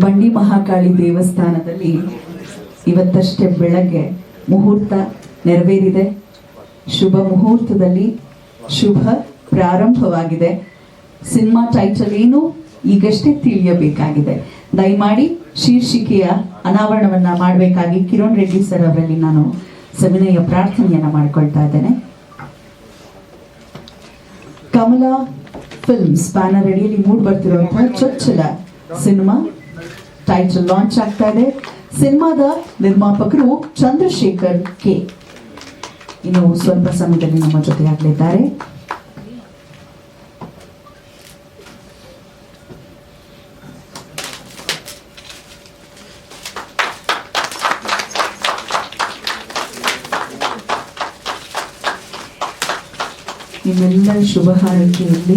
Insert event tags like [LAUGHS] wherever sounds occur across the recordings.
ಬಂಡಿ ಮಹಾಕಾಳಿ ದೇವಸ್ಥಾನದಲ್ಲಿ ಇವತ್ತಷ್ಟೇ ಬೆಳಗ್ಗೆ ಮುಹೂರ್ತ ನೆರವೇರಿದೆ. ಶುಭ ಮುಹೂರ್ತದಲ್ಲಿ ಶುಭ ಪ್ರಾರಂಭವಾಗಿದೆ. ಸಿನಿಮಾ ಟೈಟಲ್ ಏನು ಈಗಷ್ಟೇ ತಿಳಿಯಬೇಕಾಗಿದೆ. ದಯಮಾಡಿ ಶೀರ್ಷಿಕೆಯ ಅನಾವರಣವನ್ನ ಮಾಡಬೇಕಾಗಿ ಕಿರಣ್ ರೆಡ್ಡಿ ಸರ್ ಅವರಲ್ಲಿ ನಾನು ಸವಿನಯ ಪ್ರಾರ್ಥನೆಯನ್ನ ಮಾಡ್ಕೊಳ್ತಾ ಇದ್ದೇನೆ. ಕಮಲಾ ಫಿಲ್ಮ್ಸ್ ಬ್ಯಾನರ್ ಅಡಿಯಲ್ಲಿ ಮೂಡ್ ಬರ್ತಿರುವಂತಹ ಚೊಚ್ಚಲ ಸಿನಿಮಾ ಟೈಟಲ್ ಲಾಂಚ್ ಆಗ್ತಾ ಇದೆ. ಸಿನಿಮಾದ ನಿರ್ಮಾಪಕರು ಚಂದ್ರಶೇಖರ್ ಕೆ. ಇನ್ನು ಸ್ವಲ್ಪ ಸಮಯದಲ್ಲಿ ನಮ್ಮ ಜೊತೆಯಾಗಲಿದ್ದಾರೆ. ಇನ್ನೆಲ್ಲ ಶುಭ ಹಾರೈಕೆಯಲ್ಲಿ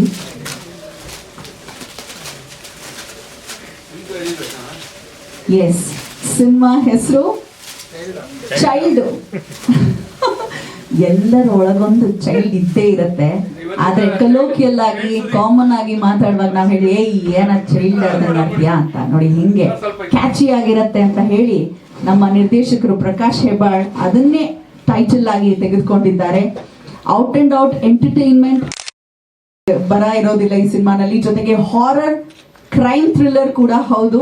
ಎಸ್ ಸಿನಿಮಾ ಹೆಸರು? ಚೈಲ್ಡ್ ಎಲ್ಲರ ಒಳಗೊಂದು ಚೈಲ್ಡ್ ಇದ್ದೇ ಇರತ್ತೆ. ಆದ್ರೆ ಕಲೋಕಿಯಲ್ ಆಗಿ ಕಾಮನ್ ಆಗಿ ಮಾತಾಡುವಾಗ ನಾವ್ ಹೇಳಿ ಏ ಏನ ಚೈಲ್ಡ್ ಮಾಡ್ತೀಯಾ ಅಂತ. ನೋಡಿ, ಹಿಂಗೆ ಕ್ಯಾಚಿ ಆಗಿರತ್ತೆ ಅಂತ ಹೇಳಿ ನಮ್ಮ ನಿರ್ದೇಶಕರು ಪ್ರಕಾಶ್ ಹೆಬ್ಬಾಳ್ ಅದನ್ನೇ ಟೈಟಲ್ ಆಗಿ ತೆಗೆದುಕೊಂಡಿದ್ದಾರೆ. ಔಟ್ ಅಂಡ್ ಔಟ್ ಎಂಟರ್ಟೈನ್ಮೆಂಟ್ ಬರ ಇರೋದಿಲ್ಲ ಈ ಸಿನಿಮಾನಲ್ಲಿ. ಜೊತೆಗೆ ಹಾರರ್ ಕ್ರೈಮ್ ಥ್ರಿಲ್ಲರ್ ಕೂಡ ಹೌದು.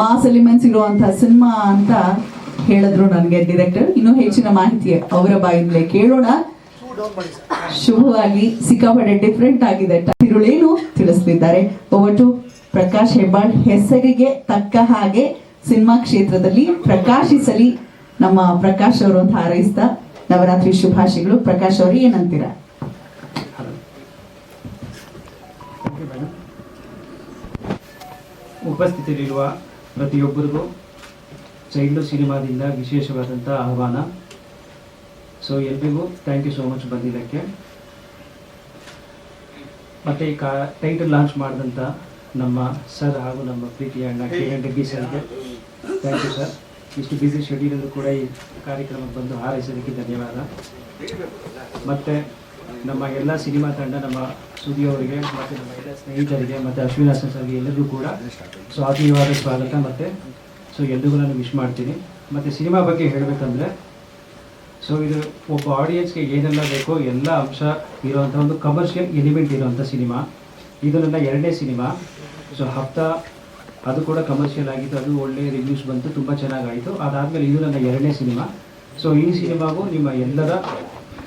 ಮಾಸ್ ಎಲಿಮೆಂಟ್ಸ್ ಇರುವಂತಹ ಸಿನಿಮಾ ಅಂತ ಹೇಳಿದ್ರು ನನಗೆ ಡೈರೆಕ್ಟರ್ ಇನ್ನು ಹೆಚ್ಚಿನ ಮಾಹಿತಿ ಅವರ ಬಾಯಿಂದಲೇ ಕೇಳೋಣ. ಶುಭವಾಗಿ ಸಿಕ್ಕಾಪಟ್ಟೆ ಡಿಫ್ರೆಂಟ್ ಆಗಿದೆ. ತಿರುಳೇನು ತಿಳಿಸ್ತಿದ್ದಾರೆ. ಒಬ್ಬಟ್ಟು ಪ್ರಕಾಶ್ ಹೆಬ್ಬಾಳ್ ಹೆಸರಿಗೆ ತಕ್ಕ ಹಾಗೆ ಸಿನಿಮಾ ಕ್ಷೇತ್ರದಲ್ಲಿ ಪ್ರಕಾಶಿಸಲಿ ನಮ್ಮ ಪ್ರಕಾಶ್ ಅವರು ಅಂತ ಹಾರೈಸ್ತಾ ನವರಾತ್ರಿ ಶುಭಾಶಯಗಳು. ಪ್ರಕಾಶ್ ಅವರು, ಏನಂತೀರಾ? ಉಪಸ್ಥಿತರಿರುವ ಪ್ರತಿಯೊಬ್ಬರಿಗೂ ಚೈಲ್ಡು ಸಿನಿಮಾದಿಂದ ವಿಶೇಷವಾದಂಥ ಆಹ್ವಾನ. ಸೊ ಎಲ್ರಿಗೂ ಥ್ಯಾಂಕ್ ಯು ಸೋ ಮಚ್ ಬಂದಿದ್ದಕ್ಕೆ. ಮತ್ತೆ ಈ ಕಾ ಟೈಟಲ್ ಲಾಂಚ್ ಮಾಡಿದಂಥ ನಮ್ಮ ಸರ್ ಹಾಗೂ ನಮ್ಮ ಪ್ರೀತಿಯ ಅಣ್ಣ ಕಿರಣ್ ರೆಡ್ಡಿ ಸರ್ಗೆ ಥ್ಯಾಂಕ್ ಯು ಸರ್ ಇಷ್ಟು ಬ್ಯುಸಿ ಶೆಡ್ಯೂಲಲ್ಲೂ ಕೂಡ ಈ ಕಾರ್ಯಕ್ರಮಕ್ಕೆ ಬಂದು ಹಾರೈಸೋದಕ್ಕೆ ಧನ್ಯವಾದ. ಮತ್ತು ನಮ್ಮ ಎಲ್ಲ ಸಿನಿಮಾ ತಂಡ, ನಮ್ಮ ಸುದಿ ಅವರಿಗೆ, ಮತ್ತು ನಮ್ಮ ಎಲ್ಲ ಸ್ನೇಹಿತರಿಗೆ, ಮತ್ತೆ ಅಶ್ವಿನ್ ಹಾಸನ್ ಸರ್ಗೆ ಎಲ್ಲರಿಗೂ ಕೂಡ ಸೊ ಆತ್ಮೀಯವಾದ ಸ್ವಾಗತ ಮತ್ತೆ. ಸೊ ಎಲ್ರಿಗೂ ನಾನು ವಿಶ್ ಮಾಡ್ತೀನಿ. ಮತ್ತು ಸಿನಿಮಾ ಬಗ್ಗೆ ಹೇಳಬೇಕಂದ್ರೆ ಸೊ ಇದು ಒಬ್ಬ ಆಡಿಯನ್ಸ್ಗೆ ಏನೆಲ್ಲ ಬೇಕೋ ಎಲ್ಲ ಅಂಶ ಇರುವಂಥ ಒಂದು ಕಮರ್ಷಿಯಲ್ ಎಲಿಮೆಂಟ್ ಇರುವಂಥ ಸಿನಿಮಾ. ಇದು ನನ್ನ ಎರಡನೇ ಸಿನಿಮಾ. ಸೊ ಹಫ್ತಾ ಅದು ಕೂಡ ಕಮರ್ಷಿಯಲ್ ಆಗಿತ್ತು. ಅದು ಒಳ್ಳೆ ರಿವ್ಯೂಸ್ ಬಂತು. ತುಂಬ ಚೆನ್ನಾಗಾಯಿತು. ಅದಾದಮೇಲೆ ಇದು ನನ್ನ ಎರಡನೇ ಸಿನಿಮಾ. ಸೊ ಈ ಸಿನಿಮಾಗೂ ನಿಮ್ಮ ಎಲ್ಲರ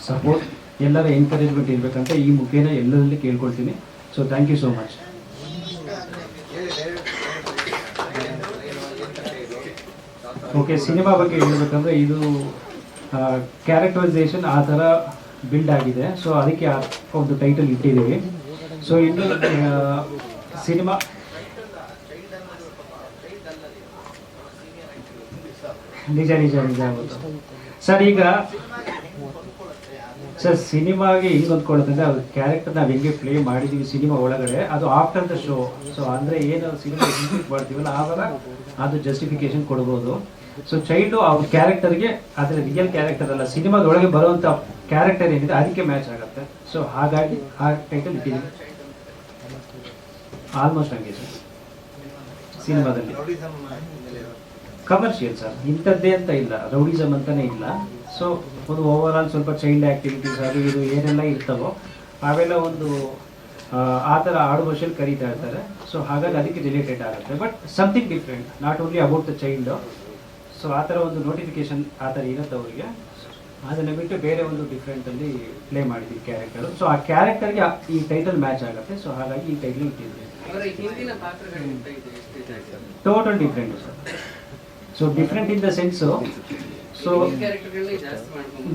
ಸಪೋರ್ಟ್ ಎಲ್ಲರ ಎನ್ಕರೇಜ್ಮೆಂಟ್ ಇರಬೇಕಂತ ಈ ಮುಖೇನ ಎಲ್ಲರಲ್ಲಿ ಕೇಳ್ಕೊಳ್ತೀನಿ. So thank you so much okay cinema ಬಗ್ಗೆ ಹೇಳ್ಬೇಕಂದ್ರೆ ಇದು ಕ್ಯಾರೆಕ್ಟರೈಸೇಷನ್ ಆ ಥರ ಬಿಲ್ಡ್ ಆಗಿದೆ. ಸೊ ಅದಕ್ಕೆ ಒಂದು ಟೈಟಲ್ ಇಟ್ಟಿದ್ದೀವಿ. ಸೊ ಇನ್ನು ಸಿನಿಮಾ ನಿಜ ನಿಜ ನಿಜ. ಸರ್, ಈಗ ಸರ್, ಸಿನಿಮಾಗೆ ಹಿಂಗೆ ಅಂದ್ಕೊಳ್ಳೋದಂದ್ರೆ ಅದು ಕ್ಯಾರೆಕ್ಟರ್ ನಾವು ಹೆಂಗೆ ಪ್ಲೇ ಮಾಡಿದ್ದೀವಿ ಸಿನಿಮಾ ಒಳಗಡೆ, ಅದು ಆಫ್ಟರ್ ದ ಶೋ ಸೊ ಅಂದರೆ ಏನು ಸಿನಿಮಾ ಇನ್ಕ್ಲೂಡ್ ಮಾಡ್ತೀವಲ್ಲ, ಆವಾಗ ಅದು ಜಸ್ಟಿಫಿಕೇಶನ್ ಕೊಡ್ಬೋದು. ಸೊ ಚೈಲ್ಡು ಅವ್ರ ಕ್ಯಾರೆಕ್ಟರ್ಗೆ ಅದರ ರಿಯಲ್ ಕ್ಯಾರೆಕ್ಟರ್ ಅಲ್ಲ, ಸಿನಿಮಾದೊಳಗೆ ಬರುವಂಥ ಕ್ಯಾರೆಕ್ಟರ್ ಏನಿದೆ, ಅದಕ್ಕೆ ಮ್ಯಾಚ್ ಆಗುತ್ತೆ. ಸೊ ಹಾಗಾಗಿ ಆ ಟೈಟಲ್ ಇಟ್ಟಿದೆ ಆಲ್ಮೋಸ್ಟ್ ಹಂಗೆ ಸರ್, ಸಿನಿಮಾದಲ್ಲಿ. ಕಮರ್ಷಿಯಲ್ ಸರ್, ಇಂಥದ್ದೇ ಅಂತ ಇಲ್ಲ ರೌಡಿಸಮ್ ಅಂತಲೇ ಇಲ್ಲ. ಸೊ ಒಂದು ಓವರ್ ಆಲ್ ಸ್ವಲ್ಪ ಚೈಲ್ಡ್ ಆ್ಯಕ್ಟಿವಿಟೀಸ್ ಅದು ಇದು ಏನೆಲ್ಲ ಇರ್ತವೋ ಅವೆಲ್ಲ ಒಂದು ಆ, ಥರ ಆಡು ಭಾಷೆಯಲ್ಲಿ ಕರೀತಾ ಇರ್ತಾರೆ. ಸೊ ಹಾಗಾಗಿ ಅದಕ್ಕೆ ರಿಲೇಟೆಡ್ ಆಗುತ್ತೆ. But something different not only about the child so ಆ ಥರ ಒಂದು ನೋಟಿಫಿಕೇಶನ್ ಆ ಥರ ಇರುತ್ತೆ ಅವರಿಗೆ. ಅದನ್ನು ಬಿಟ್ಟು ಬೇರೆ ಒಂದು ಡಿಫ್ರೆಂಟಲ್ಲಿ ಪ್ಲೇ ಮಾಡಿದ್ವಿ ಕ್ಯಾರೆಕ್ಟರು ಸೊ ಆ ಕ್ಯಾರೆಕ್ಟರ್ಗೆ ಈ ಟೈಟಲ್ ಮ್ಯಾಚ್ ಆಗುತ್ತೆ. ಸೊ ಹಾಗಾಗಿ ಈ title ಇಟ್ಟಿದ್ವಿ total different sir so different in the sense so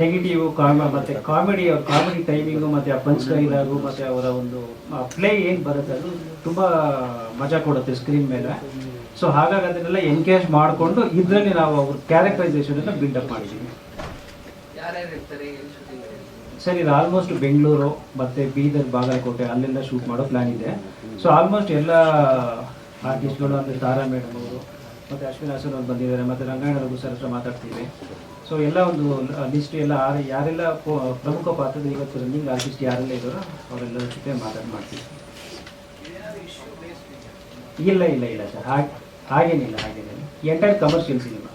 negative ಕಾಮ ಮತ್ತೆ ಕಾಮಿಡಿ ಕಾಮಿಡಿ ಟೈಮಿಂಗು ಮತ್ತೆ ಆ ಪಂಚ್ ಡೈಲಾಗು ಮತ್ತೆ ಅವರ ಒಂದು ಪ್ಲೇ ಏನು ಬರುತ್ತೆ ಅದು ತುಂಬಾ ಮಜಾ ಕೊಡುತ್ತೆ ಸ್ಕ್ರೀನ್ ಮೇಲೆ. ಸೊ ಹಾಗಾಗಿ ಅದನ್ನೆಲ್ಲ ಎನ್ಕೇಜ್ ಮಾಡಿಕೊಂಡು ಇದರಲ್ಲಿ ನಾವು ಅವ್ರ ಕ್ಯಾರೆಕ್ಟರೈಸೇಷನ್ ಎಲ್ಲ ಬಿಲ್ಡಪ್ ಮಾಡಿದ್ದೀವಿ ಸರ್ ಇದು ಆಲ್ಮೋಸ್ಟ್ ಬೆಂಗಳೂರು ಮತ್ತೆ ಬೀದರ್ ಬಾಗಲಕೋಟೆ ಅಲ್ಲೆಲ್ಲ ಶೂಟ್ ಮಾಡೋ ಪ್ಲಾನ್ ಇದೆ. ಸೊ ಆಲ್ಮೋಸ್ಟ್ ಎಲ್ಲ ಆರ್ಟಿಸ್ಟ್ಗಳು ಅಂದರೆ ತಾರಾ ಮೇಡಮ್ ಮತ್ತು ಅಶ್ವಿನ್ ಹಾಸನ್ ಅವ್ರು ಬಂದಿದ್ದಾರೆ, ಮತ್ತು ರಂಗಾಯಣ ರಘು ಸರ್ ಹತ್ರ ಮಾತಾಡ್ತೀವಿ. ಸೊ ಎಲ್ಲ ಒಂದು ಲಿಸ್ಟ್ ಎಲ್ಲ ಯಾರೆಲ್ಲ ಪ್ರಮುಖ ಪಾತ್ರದ ಇವತ್ತು ರನ್ನಿಂಗ್ ಆರ್ಟಿಸ್ಟ್ ಯಾರೆಲ್ಲ ಇದ್ದಾರೋ ಅವರೆಲ್ಲರ ಜೊತೆ ಮಾತಾಡಿ, ಮಾಡ್ತೀವಿ. ಇಲ್ಲ ಇಲ್ಲ ಇಲ್ಲ ಸರ್ ಹಾಗೆ, ಹಾಗೇನಿಲ್ಲ ಹಾಗೇನಿಲ್ಲ. ಎಂಟೈರ್ ಕಮರ್ಷಿಯಲ್ ಸಿನಿಮಾ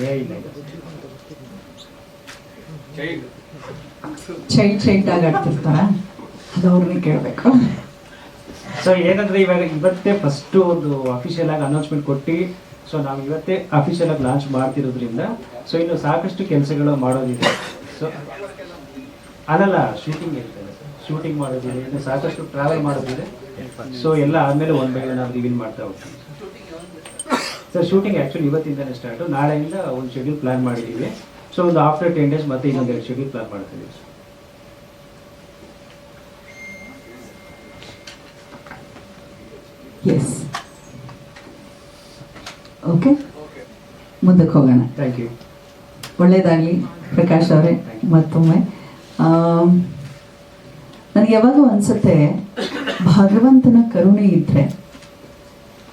ಏ, ಇಲ್ಲ ಚೈಲ್ಡ್ ಚೈಲ್ಡ್ ಚೈಲ್ಡ್ ಆಗಿ ಆಡ್ತಿರ್ತಾರ ಅವ್ರನ್ನೇ ಕೇಳಬೇಕು ಸೊ ಏನಂದ್ರೆ ಇವಾಗ ಇವತ್ತೇ ಫಸ್ಟು ಒಂದು ಅಫಿಷಿಯಲ್ ಆಗಿ ಅನೌನ್ಸ್ಮೆಂಟ್ ಕೊಟ್ಟು ಸೊ ನಾವು ಇವತ್ತೇ ಅಫಿಷಿಯಲ್ ಆಗಿ ಲಾಂಚ್ ಮಾಡ್ತಿರೋದ್ರಿಂದ ಸೊ ಇನ್ನು ಸಾಕಷ್ಟು ಕೆಲಸಗಳು ಮಾಡೋದಿದೆ. ಸೊ ಅಲ್ಲಲ್ಲ ಶೂಟಿಂಗ್ ಇರ್ತದೆ ಶೂಟಿಂಗ್ ಮಾಡೋದಿದೆ, ಇನ್ನು ಸಾಕಷ್ಟು ಟ್ರಾವೆಲ್ ಮಾಡೋದಿದೆ. ಸೊ ಎಲ್ಲ ಆದಮೇಲೆ ಒಂದು ಬೈ ನಾವು ರಿವೀಲ್ ಮಾಡ್ತಾ ಹೋಗ್ತೀವಿ. ಸರ್ ಶೂಟಿಂಗ್ ಆ್ಯಕ್ಚುಲಿ ಇವತ್ತಿಂದನೇ ಸ್ಟಾರ್ಟು ನಾಳೆಯಿಂದ ಒಂದು ಶೆಡ್ಯೂಲ್ ಪ್ಲಾನ್ ಮಾಡಿದ್ದೀವಿ ಸೊ ಒಂದು ಆಫ್ಟರ್ ಟೆನ್ ಡೇಸ್ ಮತ್ತೆ ಇನ್ನೊಂದು ಎರಡು ಶೆಡ್ಯೂಲ್ ಪ್ಲಾನ್ ಮಾಡ್ತಿದ್ದೀವಿ ಎಸ್ ಓಕೆ ಮುಂದಕ್ಕೆ ಹೋಗೋಣ. ಥ್ಯಾಂಕ್ ಯು ಒಳ್ಳೇದಾಗಲಿ ಪ್ರಕಾಶ್ ಅವರೇ ಮತ್ತೊಮ್ಮೆ. ನನಗೆ ಯಾವಾಗೂ ಅನ್ಸುತ್ತೆ ಭಗವಂತನ ಕರುಣೆ ಇದ್ರೆ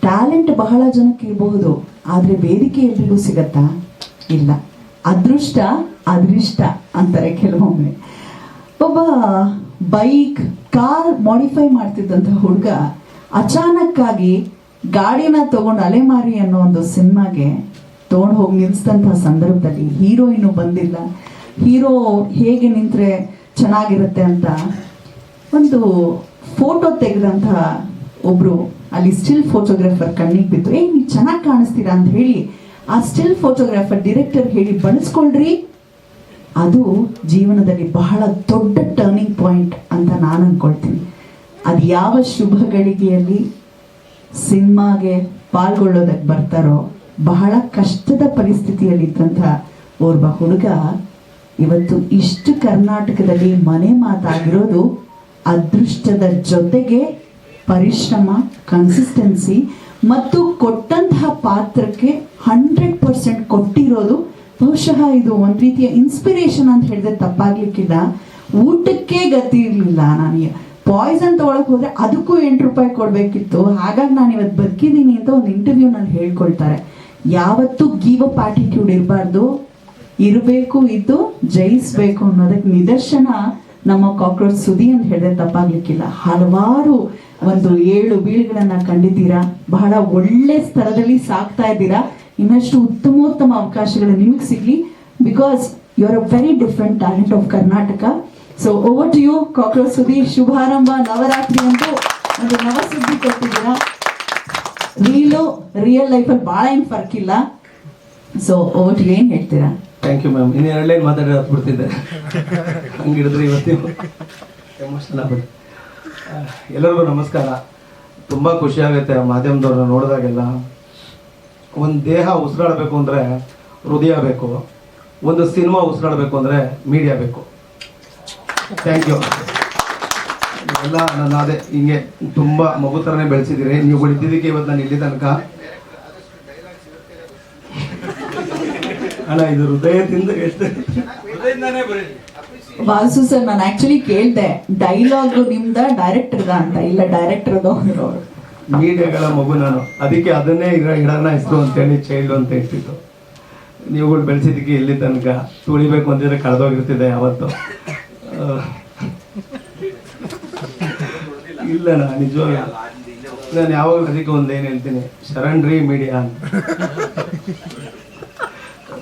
ಟ್ಯಾಲೆಂಟ್ ಬಹಳ ಜನಕ್ಕೆ ಇರಬಹುದು ಆದರೆ ವೇದಿಕೆ ಎಲ್ರಿಗೂ ಸಿಗತ್ತಾ? ಇಲ್ಲ. ಅದೃಷ್ಟ ಅದೃಷ್ಟ ಅಂತಾರೆ ಕೆಲವೊಮ್ಮೆ. ಒಬ್ಬ ಬೈಕ್ ಕಾರ್ ಮಾಡಿಫೈ ಮಾಡ್ತಿದ್ದಂಥ ಹುಡುಗ ಅಚಾನಕ್ಕಾಗಿ ಗಾಡಿನ ತಗೊಂಡು ಅಲೆಮಾರಿ ಅನ್ನೋ ಒಂದು ಸಿನಿಮಾಗೆ ತಗೊಂಡು ಹೋಗಿ ನಿಲ್ಲಿಸಿದಂಥ ಸಂದರ್ಭದಲ್ಲಿ ಹೀರೋಯಿನು ಬಂದಿಲ್ಲ. ಹೀರೋ ಹೇಗೆ ನಿಂತರೆ ಚೆನ್ನಾಗಿರುತ್ತೆ ಅಂತ ಒಂದು ಫೋಟೋ ತೆಗೆದಂಥ ಒಬ್ರು, ಅಲ್ಲಿ ಸ್ಟಿಲ್ ಫೋಟೋಗ್ರಾಫರ್ ಕಣ್ಣಿಗೆ ಬಿತ್ತು ಏ ನೀವು ಚೆನ್ನಾಗಿ ಕಾಣಿಸ್ತೀರಾ? ಅಂತ ಹೇಳಿ, ಆ ಸ್ಟಿಲ್ ಫೋಟೋಗ್ರಾಫರ್ ಡೈರೆಕ್ಟರ್ ಹೇಳಿ ಬಳಸ್ಕೊಳ್ರಿ ಅದು ಜೀವನದಲ್ಲಿ ಬಹಳ ದೊಡ್ಡ ಟರ್ನಿಂಗ್ ಪಾಯಿಂಟ್ ಅಂತ ನಾನು ಅಂದ್ಕೊಳ್ತೀನಿ ಅದು ಯಾವ ಶುಭ ಗಳಿಗೆಯಲ್ಲಿ ಸಿನಿಮಾಗೆ ಪಾಲ್ಗೊಳ್ಳೋದಕ್ಕೆ ಬರ್ತಾರೋ ಬಹಳ ಕಷ್ಟದ ಪರಿಸ್ಥಿತಿಯಲ್ಲಿದ್ದಂಥ ಓರ್ವ ಹುಡುಗ ಇವತ್ತು ಇಷ್ಟು ಕರ್ನಾಟಕದಲ್ಲಿ ಮನೆ ಮಾತಾಗಿರೋದು ಅದೃಷ್ಟದ ಜೊತೆಗೆ ಪರಿಶ್ರಮ ಕನ್ಸಿಸ್ಟೆನ್ಸಿ ಮತ್ತು ಕೊಟ್ಟಂತಹ ಪಾತ್ರಕ್ಕೆ ಹಂಡ್ರೆಡ್ ಪರ್ಸೆಂಟ್ ಕೊಟ್ಟಿರೋದು ಬಹುಶಃ ಇದು ಒಂದು ರೀತಿಯ ಇನ್ಸ್ಪಿರೇಷನ್ ಅಂತ ಹೇಳಿದ್ರೆ ತಪ್ಪಾಗ್ಲಿಕ್ಕಿಲ್ಲ. ಊಟಕ್ಕೆ ಗತಿ ಇರಲಿಲ್ಲ ನಾನು. ಪಾಯ್ಸನ್ ತಗೊಳಕ್ ಹೋದ್ರೆ ಅದಕ್ಕೂ ಎಂಟು ರೂಪಾಯಿ ಕೊಡಬೇಕಿತ್ತು. ಹಾಗಾಗಿ ನಾನು ಇವತ್ತು ಬದುಕಿದ್ದೀನಿ ಅಂತ ಒಂದು ಇಂಟರ್ವ್ಯೂನಲ್ಲಿ ಹೇಳ್ಕೊಳ್ತಾರೆ. ಯಾವತ್ತೂ ಗೀವ್ ಅಪ್ ಆಟಿಟ್ಯೂಡ್ ಇರಬಾರ್ದು. ಇರಬೇಕು, ಇದ್ದು ಜಯಿಸ್ಬೇಕು ಅನ್ನೋದಕ್ಕೆ ನಿದರ್ಶನ ನಮ್ಮ ಕಾಕ್ರೋಚ್ ಸುದಿ ಅಂತ ಹೇಳಿದ್ರೆ ತಪ್ಪಾಗ್ಲಿಕ್ಕಿಲ್ಲ. ಹಲವಾರು ಒಂದು ಏಳು ಬೀಳುಗಳನ್ನ ಕಂಡಿದ್ದೀರಾ? ಬಹಳ ಒಳ್ಳೆ ಸ್ಥಳದಲ್ಲಿ ಸಾಕ್ತಾ ಇದ್ದೀರಾ? ಇನ್ನಷ್ಟು ಉತ್ತಮೋತ್ತಮ ಅವಕಾಶಗಳು ನಿಮಗೆ ಸಿಗ್ಲಿ. Because you are a very different talent of Karnataka so over to you cockroach Sudhi. ಶುಭಾರಂಭ, Navratri ಅಂತೂ ಒಂದು ನವಸುದ್ದಿ ಕೊಟ್ಟಿದ್ದೀರಾ? ರೀಲು ರಿಯಲ್ ಲೈಫಲ್ಲಿ ಭಾಳ ಏನು ಫರ್ಕ್ ಇಲ್ಲ. ಸೊ ಒಟ್ಟಿಗೆ ಏನು ಹೇಳ್ತೀರಾ? ಥ್ಯಾಂಕ್ ಯು ಮ್ಯಾಮ್ ಇನ್ನು ಎರಡು ಲೈನ್ ಮಾತಾಡಿ ಹತ್ಬಿಡ್ತಿದ್ದೆ ಹಂಗೆ ಹಿಡಿದ್ರೆ ಇವತ್ತು ಎಮೋಷನಲ್ ಆಗ್ಬಿಟ್ಟು ಎಲ್ಲರಿಗೂ ನಮಸ್ಕಾರ. ತುಂಬ ಖುಷಿ ಆಗುತ್ತೆ ಮಾಧ್ಯಮದವ್ರನ್ನ ನೋಡಿದಾಗೆಲ್ಲ. ಒಂದು ದೇಹ ಉಸಿರಾಡಬೇಕು ಅಂದರೆ ಹೃದಯ ಬೇಕು. ಒಂದು ಸಿನಿಮಾ ಉಸಿರಾಡಬೇಕು ಅಂದರೆ ಮೀಡಿಯಾ ಬೇಕು. ಥ್ಯಾಂಕ್ ಯು ಎಲ್ಲ ನನ್ನ ಅದೇ ಹಿಂಗೆ ತುಂಬ ಮಗು ಥರನೇ ಬೆಳೆಸಿದ್ದೀರಿ. ನೀವು ಇದ್ದಿದ್ದಕ್ಕೆ ಇವತ್ತು ನಾನು ಇಲ್ಲಿ ತನಕ. ಅಲ್ಲ ಇದು ಹೃದಯದಿಂದ ಎಷ್ಟು? ವಾಸು ಸರ್ ನಾನು ಆಕ್ಚುಲಿ ಕೇಳ್ದೆ ಡೈಲಾಗ್ ನಿಮ್ದ ಡೈರೆಕ್ಟರ್ದ ಅಂತ ಇಲ್ಲ ಡೈರೆಕ್ಟರ್ದು ಮೀಡಿಯಾಗಳ ಮಗು ನಾನು. ಅದಕ್ಕೆ ಅದನ್ನೇ ಇರ ಇಡೋಣ ಹೆಸರು ಅಂತೇಳಿ ಚೈಲ್ಡ್ ಅಂತ ಇಟ್ಟಿದ್ದು ನೀವುಗಳು ಬೆಳೆಸಿದ್ದಕ್ಕೆ ಎಲ್ಲಿ ತನಕ ತುಳಿಬೇಕು ಅಂತಿದ್ರೆ ಕಳೆದೋಗಿರ್ತಿದೆ ಯಾವತ್ತು. ಆ, ಇಲ್ಲ ನಾ ನಿಜವಾಗ ನಾನು ಯಾವಾಗಲೂ ಅದಕ್ಕೆ ಒಂದು ಏನು ಹೇಳ್ತೀನಿ ಶರಣ್ರಿ ಮೀಡಿಯಾ ಅಂತ.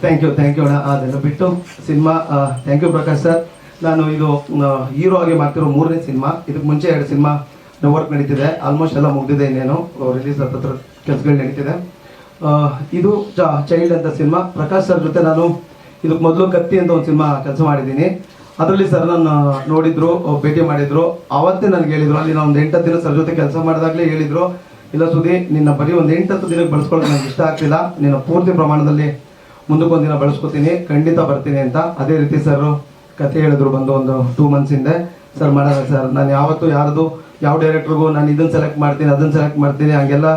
ಥ್ಯಾಂಕ್ ಯು ಥ್ಯಾಂಕ್ ಯು ಅಣ್ಣ. ಅದೆಲ್ಲ ಬಿಟ್ಟು cinema thank you Prakash sir. ನಾನು ಇದು ಹೀರೋ ಆಗಿ ಮಾಡ್ತಿರೋ ಮೂರನೇ ಸಿನಿಮಾ ಇದಕ್ಕೆ ಮುಂಚೆ ಎರಡು ಸಿನಿಮಾ ವರ್ಕ್ ನಡೀತಿದೆ. ಆಲ್ಮೋಸ್ಟ್ ಎಲ್ಲ ಮುಗಿದಿದೆ ಇನ್ನೇನು ರಿಲೀಸ್ ಹತ್ರ ಕೆಲಸಗಳು ನಡೀತಿದೆ. ಇದು ಚೈಲ್ಡ್ ಅಂತ ಸಿನಿಮಾ. ಪ್ರಕಾಶ್ ಸರ್ ಜೊತೆ ನಾನು ಇದಕ್ಕೆ ಮೊದಲು ಕತ್ತಿ ಅಂತ ಒಂದು ಸಿನಿಮಾ ಕೆಲಸ ಮಾಡಿದ್ದೀನಿ. ಅದರಲ್ಲಿ ಸರ್ ನನ್ನ ನೋಡಿದ್ರು ಭೇಟಿ ಮಾಡಿದ್ರು. ಅವತ್ತೇ ನನಗೆ ಹೇಳಿದ್ರು, ಅಲ್ಲಿ ನಾನು ಒಂದು ಎಂಟತ್ತು ದಿನ ಸರ್ ಜೊತೆ ಕೆಲಸ ಮಾಡಿದಾಗಲೇ ಹೇಳಿದ್ರು. ಇಲ್ಲ ಸುದಿ ನಿನ್ನ ಬರೀ ಒಂದು ಎಂಟತ್ತು ದಿನಕ್ಕೆ ಬಳಸ್ಕೊಳ್ಳೋದು ನನಗೆ ಇಷ್ಟ ಆಗ್ತಿಲ್ಲ. ನೀನು ಪೂರ್ತಿ ಪ್ರಮಾಣದಲ್ಲಿ ಮುಂದಕ್ಕೊಂದು ದಿನ ಬಳಸ್ಕೊತೀನಿ. ಖಂಡಿತ ಬರ್ತೀನಿ ಅಂತ. ಅದೇ ರೀತಿ ಸರ್ ಕತೆ ಹೇಳಿದ್ರು ಬಂದು ಒಂದು ಟೂ ಮಂತ್ಸ್ ಹಿಂದೆ. ಸರ್ ಮಾಡೋಣ ಸರ್ ನಾನು ಯಾವತ್ತೂ ಯಾರ್ದು, ಯಾವ ಡೈರೆಕ್ಟ್ರಿಗೂ ನಾನು ಇದನ್ನು ಸೆಲೆಕ್ಟ್ ಮಾಡ್ತೀನಿ ಅದನ್ನು ಸೆಲೆಕ್ಟ್ ಮಾಡ್ತೀನಿ. ಹಂಗೆಲ್ಲ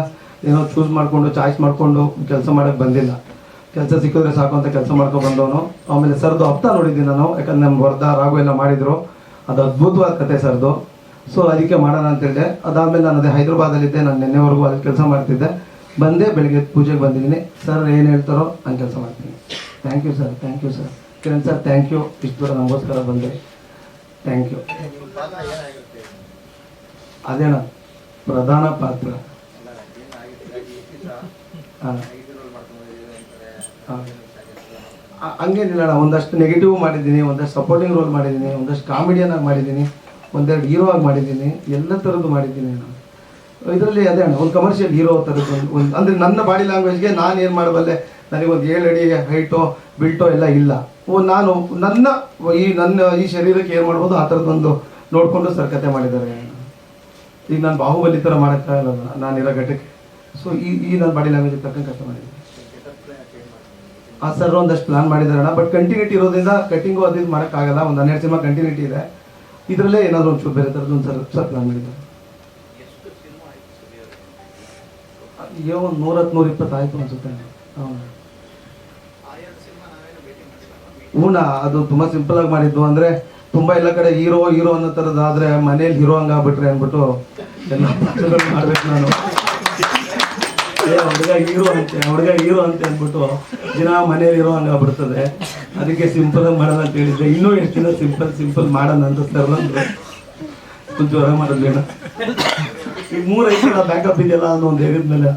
ಏನೋ ಚೂಸ್ ಮಾಡಿಕೊಂಡು ಚಾಯ್ಸ್ ಮಾಡಿಕೊಂಡು ಕೆಲಸ ಮಾಡೋಕ್ಕೆ ಬಂದಿಲ್ಲ. ಕೆಲಸ ಸಿಕ್ಕಿದ್ರೆ ಸಾಕು ಅಂತ ಕೆಲಸ ಮಾಡ್ಕೊಂಡು ಬಂದವನು. ಆಮೇಲೆ ಸರ್ದು ಹಪ್ತ ನೋಡಿದ್ದೀನಿ ನಾನು ಯಾಕಂದ್ರೆ ನಮ್ಮ ವರ್ಧ ರಾಘು ಎಲ್ಲ ಮಾಡಿದ್ರು. ಅದು ಅದ್ಭುತವಾದ ಕತೆ ಸರ್ದು. ಸೊ ಅದಕ್ಕೆ ಮಾಡೋಣ ಅಂತ ಹೇಳಿದೆ. ಅದಾದಮೇಲೆ ನಾನು ಅದೇ ಹೈದ್ರಾಬಾದಲ್ಲಿದ್ದೆ ನಾನು ನಿನ್ನೆವರೆಗೂ ಅಲ್ಲಿ ಕೆಲಸ ಮಾಡ್ತಿದ್ದೆ. ಬಂದೆ ಬೆಳಿಗ್ಗೆ ಪೂಜೆಗೆ ಬಂದಿದ್ದೀನಿ. ಸರ್ ಏನು ಹೇಳ್ತಾರೋ ನಾನು ಕೆಲಸ ಮಾಡ್ತೀನಿ. Thank you sir thank you sir Kiran sir thank you ಇಷ್ಟು ದೂರ ನಮಗೋಸ್ಕರ ಬಂದೆ. ಥ್ಯಾಂಕ್ ಯು ಅದೇಣ ಪ್ರಧಾನ ಪಾತ್ರ. ಹಾ. ನೆಗೆಟಿವ್ ರೋಲ್ ಮಾಡ್ಕೊಂಡು ಬಂದಿದ್ದೀರಿ ಅಂತಾರೆ ಹಾ. ಏನು ಸಾಗಿರ್ತದೆ? ಆ- ಹಂಗೇನಿಲ್ಲ ಅಣ್ಣ, ಒಂದಷ್ಟು ನೆಗೆಟಿವ್ ಮಾಡಿದ್ದೀನಿ, ಒಂದಷ್ಟು ಸಪೋರ್ಟಿಂಗ್ ರೋಲ್ ಮಾಡಿದ್ದೀನಿ, ಒಂದಷ್ಟು ಕಾಮಿಡಿಯನ್ ಆಗಿ ಮಾಡಿದ್ದೀನಿ, ಒಂದೆರಡು ಹೀರೋ ಆಗಿ ಮಾಡಿದ್ದೀನಿ, ಎಲ್ಲ ಥರದ್ದು ಮಾಡಿದ್ದೀನಿ ನಾನು ಇದರಲ್ಲಿ ಅದೇ ಅಣ್ಣ, ಒಂದು ಕಮರ್ಷಿಯಲ್ ಹೀರೋ ಥರದ್ದು ಒಂದು ಒಂದು, ಅಂದರೆ ನನ್ನ ಬಾಡಿ ಲ್ಯಾಂಗ್ವೇಜ್ಗೆ ನಾನು ಏನು ಮಾಡಬಲ್ಲೆ? ನನಗೊಂದು ಏಳು ಅಡಿ ಹೈಟೋ ಬಿಲ್ಟೋ ಎಲ್ಲ ಇಲ್ಲ. ಓ, ನಾನು ನನ್ನ ಈ ನನ್ನ ಈ ಶರೀರಕ್ಕೆ ಏನು ಮಾಡ್ಬೋದು, ಆ ಥರದ್ದೊಂದು ನೋಡಿಕೊಂಡು ಸರ್ಕತೆ ಮಾಡಿದ್ದಾರೆ ಈಗ ನಾನು ಬಾಹುಬಲಿ ಥರ ಮಾಡೋಕ್ಕಾಗಲ್ಲ ನಾನಿರೋ ಘಟಕ್ಕೆ. ಸೊ ಈ ಈ ನನ್ನ ಬಾಡಿ ಲ್ಯಾಂಗ್ವೇಜ್ ತಕ್ಕಂಗೆ ಕಷ್ಟ ಮಾಡಿದ್ದೀನಿ. ಆ ಸರ್ ಒಂದಷ್ಟು ಪ್ಲಾನ್ ಮಾಡಿದಾರಣ ಬಟ್ ಕಂಟಿನ್ಯೂಟಿ ಇರೋದ್ರಿಂದ ಕಟಿಂಗು ಅದು ಇದು ಮಾಡೋಕ್ಕಾಗಲ್ಲ. ಒಂದು ಹನ್ನೆರಡು ಸಿನಿಮಾ ಕಂಟಿನ್ಯೂಟಿ ಇದೆ. ಇದರಲ್ಲೇ ಏನಾದರೂ ಒಂಚೂರು ಬೇರೆ ಥರದ್ದು ಒಂದು ಸರ್ ಸರ್ ಪ್ಲಾನ್ ಮಾಡಿದ್ದಾರೆ. ಅಯ್ಯೋ, ಒಂದು ನೂರತ್ತು ನೂರ ಇಪ್ಪತ್ತು ಆಯಿತು ಅನ್ಸುತ್ತೆ ಹೂನಾ, ಅದು ತುಂಬ ಸಿಂಪಲ್ ಆಗಿ ಮಾಡಿದ್ದು ಅಂದರೆ ತುಂಬ ಎಲ್ಲ ಕಡೆ ಹೀರೋ ಹೀರೋ ಅನ್ನೋ ಥರದ್ದು ಆದರೆ ಮನೇಲಿ ಹೀರೋ ಹಂಗೆ ಆಗ್ಬಿಟ್ರೆ ಅಂದ್ಬಿಟ್ಟು ಎಲ್ಲ [LAUGHS] ಮಾಡ್ಬೇಕು ನಾನು. ಹುಡುಗ ಹೀರೋ ಅಂತೆ, ಹುಡುಗ ಹೀರೋ ಅಂತ ಅಂದ್ಬಿಟ್ಟು ದಿನ ಮನೇಲಿ ಇರೋ ಹಂಗೆ ಆಗ್ಬಿಡ್ತದೆ. ಅದಕ್ಕೆ ಸಿಂಪಲ್ ಆಗಿ ಮಾಡೋಣ ಅಂತ ಹೇಳಿದ್ರೆ ಇನ್ನೂ ಎಷ್ಟು ದಿನ ಸಿಂಪಲ್ ಸಿಂಪಲ್ ಮಾಡೋಣ ಅಂತ ಸರ್ ಅಂದ್ರೆ ಜ್ವರ ಮಾಡೋದೇನ ಈಗ ಮೂರು ಐದು ಬ್ಯಾಕಪ್ ಇದೆಯಲ್ಲ ಅನ್ನೋ ಒಂದು ಹೇಳಿದ್ಮೇಲೆ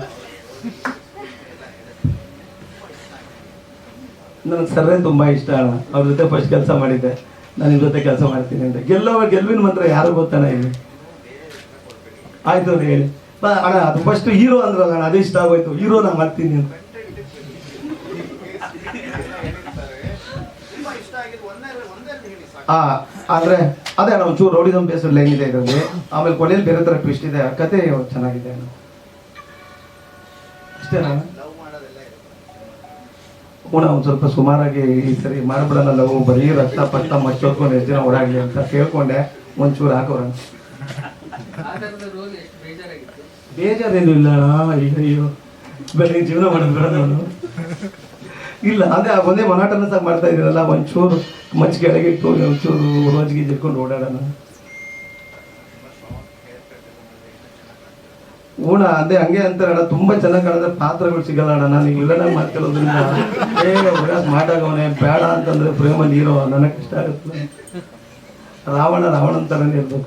ಸರ್ ಸರ್ರೇ ತುಂಬ ಇಷ್ಟ ಅಣ್ಣ. ಅವ್ರ ಜೊತೆ ಫಸ್ಟ್ ಕೆಲಸ ಮಾಡಿದ್ದೆ. ನಾನು ನಿಮ್ಮ ಜೊತೆ ಕೆಲಸ ಮಾಡ್ತೀನಿ ಅಂತ. ಗೆಲ್ಲೋ ಗೆಲ್ವಿನ ಮಂತ್ರ ಯಾರು ಗೊತ್ತಾನ ಇಲ್ಲಿ ಆಯ್ತು ಅವ್ರು ಹೇಳಿ. ಅಣ್ಣ, ಅದು ಫಸ್ಟ್ ಹೀರೋ ಅಂದ್ರಲ್ಲ ಅಣ್ಣ, ಅದೇ ಇಷ್ಟ ಆಗೋಯ್ತು. ಹೀರೋ ನಾ ಮಾಡ್ತೀನಿ ಅಂತ. ಹಾ ಅಂದ್ರೆ ಅದೇ ಅಣ್ಣ, ಒಂಚೂರು ರೋಡಿದಮ್ ಬೇಸ್ಡ್ ಲೈನ್ ಇದೆ ಇದರಲ್ಲಿ. ಆಮೇಲೆ ಕೊನೆಯಲ್ಲಿ ಬೇರೆ ತರ ಟ್ವಿಸ್ಟ್ ಇದೆ. ಕತೆ ಚೆನ್ನಾಗಿದೆ ಅಣ್ಣ. ನಾನು ಪುಣ ಒಂದು ಸ್ವಲ್ಪ ಸುಮಾರಾಗಿ ಈ ಸರಿ ಮಾಡ್ಬಿಡೋಣ. ಲವ್ ಬರೀ ರಕ್ತ ಪತ್ತ ಮಚ್ಚೋದ್ಕೊಂಡು ಎಷ್ಟು ದಿನ ಓಡಾಡ್ಲಿ ಅಂತ ಕೇಳ್ಕೊಂಡೆ. ಒಂಚೂರು ಹಾಕೋಣ ಆ ಥರದ ರೋಲ್ ಎಷ್ಟು ಬೇಜಾರಾಗಿತ್ತು ಬೇಜಾರೇನು ಇಲ್ಲ ಅಯ್ಯೋ. ಬೆಳಗ್ಗೆ ಜೀವನ ಮಾಡೋದು ಬೇಡ ನಾನು. ಇಲ್ಲ, ಅದೇ ಒಂದೇ ಮನಾಟನ ಸಹ ಮಾಡ್ತಾ ಇದ್ದೀರಲ್ಲ ಒಂಚೂರು ಮಂಚ್ ಕೆಳಗೆ ಇಟ್ಟು, ಒಂಚೂರು ರೋಜ್ಗೆ ಇದ್ಕೊಂಡು ಓಡಾಡೋಣ. ಓಣ ಅದೇ ಹಂಗೆ ಅಂತ ಅಣ್ಣ ತುಂಬಾ ಚೆನ್ನಾಗಿ ಕಾಣಿದ್ರೆ ಪಾತ್ರಗಳು ಸಿಗಲ್ಲ ಅಣ್ಣ ನಾನು ವಿಲನ್ ಮಾತಾಡೋದ್ರಿಂದ ಏ ಸ್ಮಾರ್ಟ್ ಬೇಡ ಅಂತಂದ್ರೆ ಪ್ರೇಮ ನೀರೋ, ನನಗೆ ಇಷ್ಟ ಆಗುತ್ತೆ. ರಾವಣ ರಾವಣ ಅಂತಾನೆ ಇರ್ಬೇಕು.